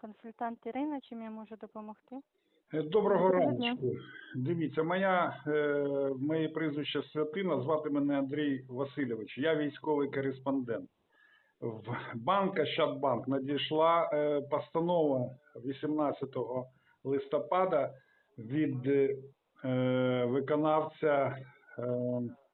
Консультант Ірина, чим я можу допомогти? Е, Доброго ранку. Дивіться, моя, е, моє прізвище Святина, звати мене Андрій Васильович. Я військовий кореспондент. В банк Ощадбанк надійшла е, постанова 18 листопада від е, виконавця е,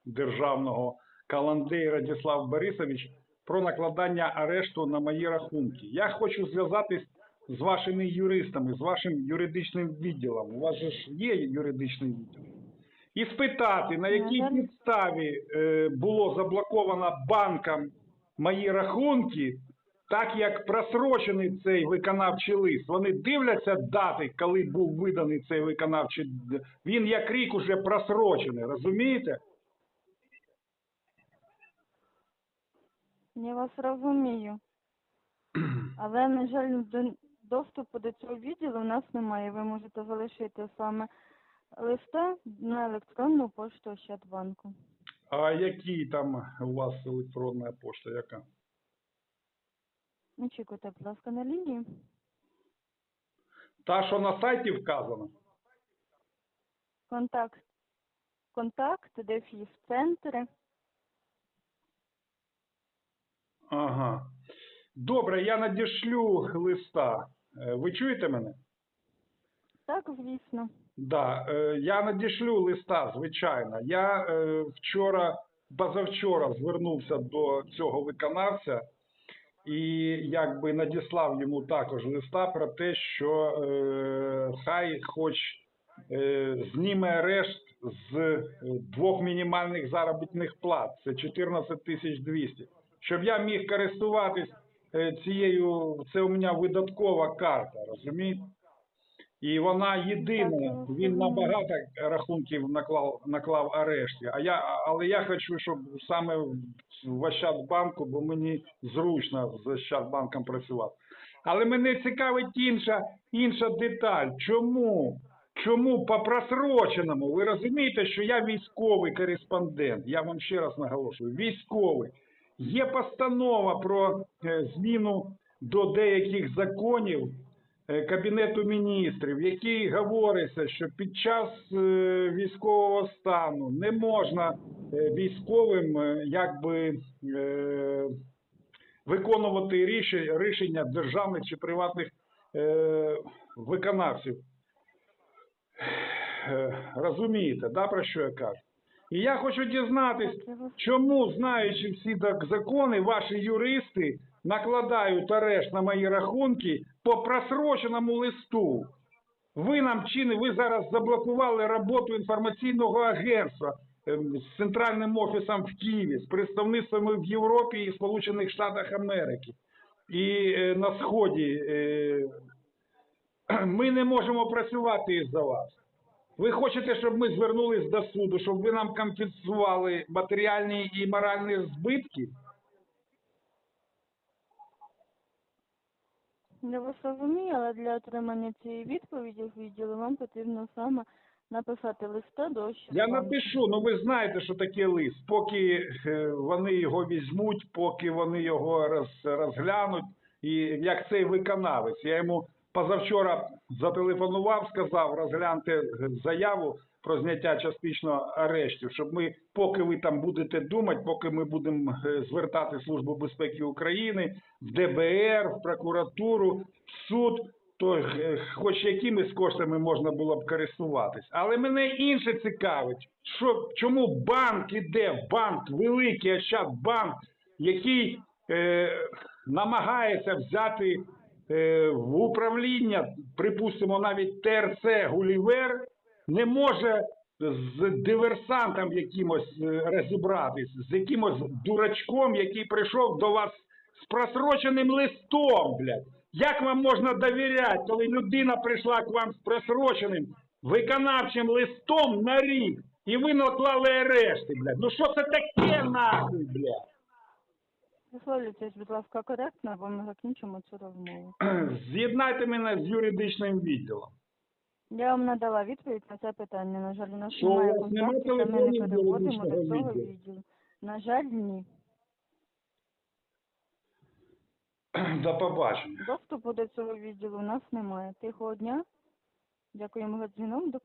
державного Каландей Радіслав Борисович про накладання арешту на мої рахунки. Я хочу зв'язатись з вашими юристами, з вашим юридичним відділом. У вас же ж є юридичний відділ. І спитати, на якій підставі е, було заблоковано банком мої рахунки, так як просрочений цей виконавчий лист. Вони дивляться дати, коли був виданий цей виконавчий. Він як рік уже просрочений, розумієте? Я вас розумію. Але, на жаль, до- доступу до цього відділу в нас немає. Ви можете залишити саме листа на електронну пошту Ощадбанку. А які там у вас електронна пошта, яка? Очікуйте, будь ласка, на лінії. Та, що на сайті вказано? Контакт. Контакт, дефіс центри. Ага. Добре, я надішлю листа. Е, Ви чуєте мене? Так, звісно. Да, е, я надішлю листа, звичайно. Я е, вчора, позавчора звернувся до цього виконавця і якби надіслав йому також листа про те, що е, хай хоч е, зніме арешт з двох мінімальних заробітних плат, це 14 тисяч 200, щоб я міг користуватись цією, це у мене видаткова карта, розумієте? І вона єдина, він на багато рахунків наклав, наклав арешті. А я, але я хочу, щоб саме в- в Ощадбанку, бо мені зручно з Ощадбанком працювати. Але мене цікавить інша, інша деталь. Чому? Чому по просроченому? Ви розумієте, що я військовий кореспондент. Я вам ще раз наголошую, військовий. Є постанова про е, зміну до деяких законів е, Кабінету міністрів, в якій говориться, що під час е, військового стану не можна військовим якби виконувати рішення, державних чи приватних виконавців. Розумієте, да, про що я кажу? І я хочу дізнатись, чому, знаючи всі так закони, ваші юристи накладають арешт на мої рахунки по просроченому листу. Ви нам чи не ви зараз заблокували роботу інформаційного агентства ем, з центральним офісом в Києві, з представництвами в Європі і Сполучених Штатах Америки і е, на Сході. Е, ми не можемо працювати із-за вас. Ви хочете, щоб ми звернулись до суду, щоб ви нам компенсували матеріальні і моральні збитки? Я вас розумію, але для отримання цієї відповіді в відділу вам потрібно саме написати листа до Я напишу, ну ви знаєте, що таке лист. Поки е, вони його візьмуть, поки вони його роз, розглянуть, і як цей виконавець. Я йому позавчора зателефонував, сказав, розгляньте заяву про зняття частичного арештів, щоб ми, поки ви там будете думати, поки ми будемо е, звертати Службу безпеки України, в ДБР, в прокуратуру, в суд, то е, хоч якимись коштами можна було б користуватись. Але мене інше цікавить, що чому банк іде, банк, великий Ощадбанк, який е, намагається взяти в управління, припустимо, навіть ТРЦ Гулівер, не може з диверсантом якимось е, розібратись, з якимось дурачком, який прийшов до вас з просроченим листом, блядь. Як вам можна довіряти, коли людина прийшла к вам з просроченим виконавчим листом на рік, і ви наклали арешти, блядь? Ну що це таке нахуй, блядь? Висловлюйтесь, будь ласка, коректно, бо ми закінчимо цю розмову. З'єднайте мене з юридичним відділом. Я вам надала відповідь на це питання. На жаль, у нас Що, немає у вас немає контактів, та ми не телефонів переводимо юридичного до цього відділу? відділу. На жаль, ні. До побачення. Доступу до цього відділу у нас немає. Тихого дня. Дякуємо за дзвінок. До побачення.